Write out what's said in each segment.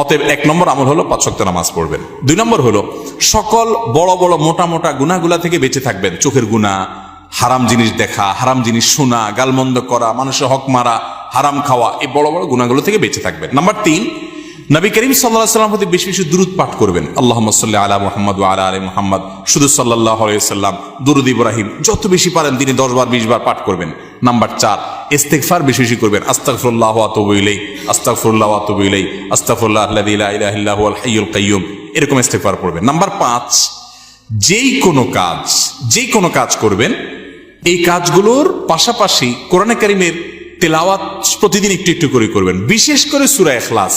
অতএব এক নম্বর আমল হলো পাঁচ ওয়াক্ত নামাজ পড়বেন। দুই নম্বর হলো, সকল বড় বড় মোটা মোটা গুণাগুলা থেকে বেঁচে থাকবেন। চোখের গুণা হারাম জিনিস দেখা, হারাম জিনিস শোনা, গালমন্দ করা, মানুষের হক মারা, হারাম খাওয়া, এই বড় বড় গুণাগুলো থেকে বেঁচে থাকবেন। নাম্বার তিন নবী করিম সাল্লাহ সাল্লাম প্রতি বেশি বেশি দূরত পাঠ করবেন। আল্লাহ সাল্লাহ আলা মোহাম্মদ আলা আলী মোহাম্মদ। শুধু সাল্লাহ সাল্লাম দুরুদ ইব্রাহিম, যত বেশি পারেন তিনি দশ বার, বিশ বার পাঠ করবেন। নাম্বার চার ইস্তেকফার বেশি বেশি করবেন। আস্তাগফিরুল্লাহ ওয়া আতুবু ইলাই আস্তাগফিরুল্লাহ ওয়া আতুবু ইলাই আস্তাগফিরুল্লাহ আল্লাযী লা ইলাহা ইল্লা হুয়াল হাইয়ুল কাইয়্যুম এরকম ইস্তেগফার পড়বেন। নাম্বার পাঁচ, যেই কোনো কাজ, যেই কোনো কাজ করবেন, এই কাজগুলোর পাশাপাশি কোরআনে কারিমের তেলাওয়াত প্রতিদিন একটু একটু করে করবেন। বিশেষ করে সূরা ইখলাস।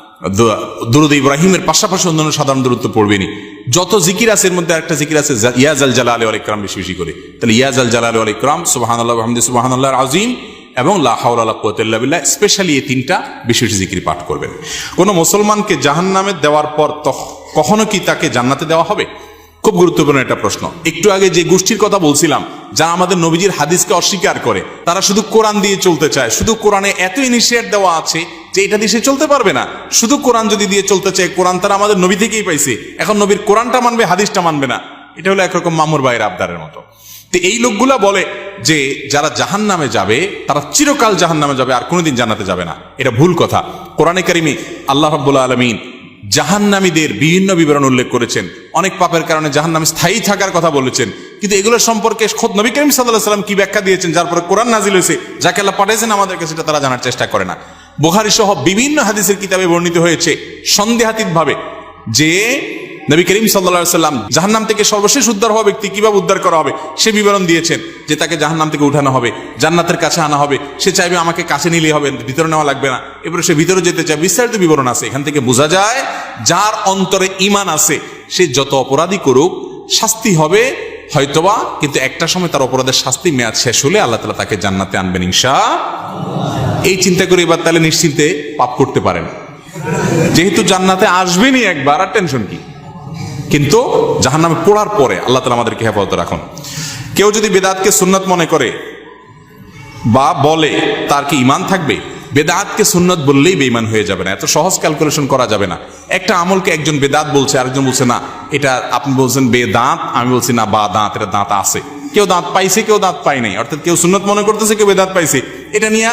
দুরুদ ইব্রাহিমের পাশাপাশি অন্যান্য সাধারণ দূরত্ব পড়বেনি যত জিকির আছে, এর মধ্যে একটা জিকির আছে ইয়াজ আল জালাল আল ইকরাম বেশি বেশি করে। তাহলে ইয়াজ আল জালাল আল ইকরাম, সুবহানাল্লাহ হামদি সুবহানাল্লাহ আজিম এবং লা হাওলা ওয়ালা বিল্লাহ, স্পেশালি এই তিনটা বেশি বেশি জিকির পাঠ করবেন। কোন মুসলমানকে জাহান্নামে দেওয়ার পর কখনো কি তাকে জান্নাতে দেওয়া হবে? খুব গুরুত্বপূর্ণ একটা প্রশ্ন। একটু আগে যে গোষ্ঠীর কথা বলছিলাম, যারা আমাদের নবীজির হাদিসকে অস্বীকার করে, তারা শুধু কোরআন দিয়ে চলতে চায়, শুধু কোরআনে এত ইনিশিয়েট দেওয়া আছে যে এটা দিয়ে সে চলতে পারবে না। শুধু কোরআন যদি দিয়ে চলতে চায়, কোরআন তারা আমাদের নবী থেকেই পাইছে। এখন নবীর কোরআনটা মানবে, হাদিসটা মানবে না। এটা হলো একরকম মামুর ভাইয়ের আবদারের মতো। তো এই লোকগুলা বলে যে, যারা জাহান নামে যাবে, তারা চিরকাল জাহান নামে যাবে, আর কোনোদিন জানাতে যাবে না। এটা ভুল কথা। কোরআনে কারিমি আল্লাহ রাব্বুল আলমিন জাহান্নামীদের বিভিন্ন বিবরণ উল্লেখ করেছেন। অনেক পাপের কারণে জাহান্নামে স্থায়ী থাকার কথা বলেছেন। কিন্তু এগুলো সম্পর্কে খোদ নবী করিম সাল্লাহ সাল্লাম কি ব্যাখ্যা দিয়েছেন, যার পরে কোরআন নাজিল হয়েছে, যাকে আল্লাহ পাঠিয়েছেন আমাদেরকে সেটা তারা জানার চেষ্টা করে না। বুখারি সহ বিভিন্ন হাদিসের কিতাবে বর্ণিত হয়েছে সন্দেহাতীত ভাবে যে নবী করিম সাল্লা সাল্লাম জাহান্নাম থেকে সর্বশেষ উদ্ধার হওয়া ব্যক্তি কীভাবে উদ্ধার করা হবে, সে বিবরণ দিয়েছেন যে তাকে জাহান্নাম থেকে উঠানো হবে, জান্নাতের কাছে আনা হবে। সে চাইবে আমাকে কাছে নিলে হবে, ভিতরে নেওয়া লাগবে না। এরপরে সে ভিতরে যেতে চায়, বিস্তারিত বিবরণ আছে। এখান থেকে বোঝা যায় যার অন্তরে ইমান আছে, সে যত অপরাধী করুক, শাস্তি হবে, হয়তোবা, কিন্তু একটা সময় তার অপরাধের শাস্তি মেয়াদ শেষ হলে আল্লাহ তালা তাকে জান্নাতে আনবেন ইনশা এই চিন্তা করে এবার তাহলে নিশ্চিন্তে পাপ করতে পারেন। যেহেতু জান্নাতে আসবেনই একবার, আর টেনশন কি? কিন্তু জাহান্নামে পড়ার পরে আল্লাহ তালা আমাদেরকে হেফাজত রাখুন। কেউ যদি বেদাতকে সুন্নত মনে করে বা বলে তার কি ইমান থাকবে? বেদাতকে সুন্নত বললেই বেইমান হয়ে যাবে না। এত সহজ ক্যালকুলেশন করা যাবে না। একটা আমলকে একজন বেদাত বলছে, আরেকজন বলছে, না, এটা আপনি বলছেন বেদাঁত, আমি বলছি, না, বা দাঁত, এটা দাঁত আছে। কেউ দাঁত পাইছে, কেউ দাঁত পাই নাই। অর্থাৎ কেউ সুন্নত মনে করতেছে, কেউ বেদাত পাইছে। এটা নিয়ে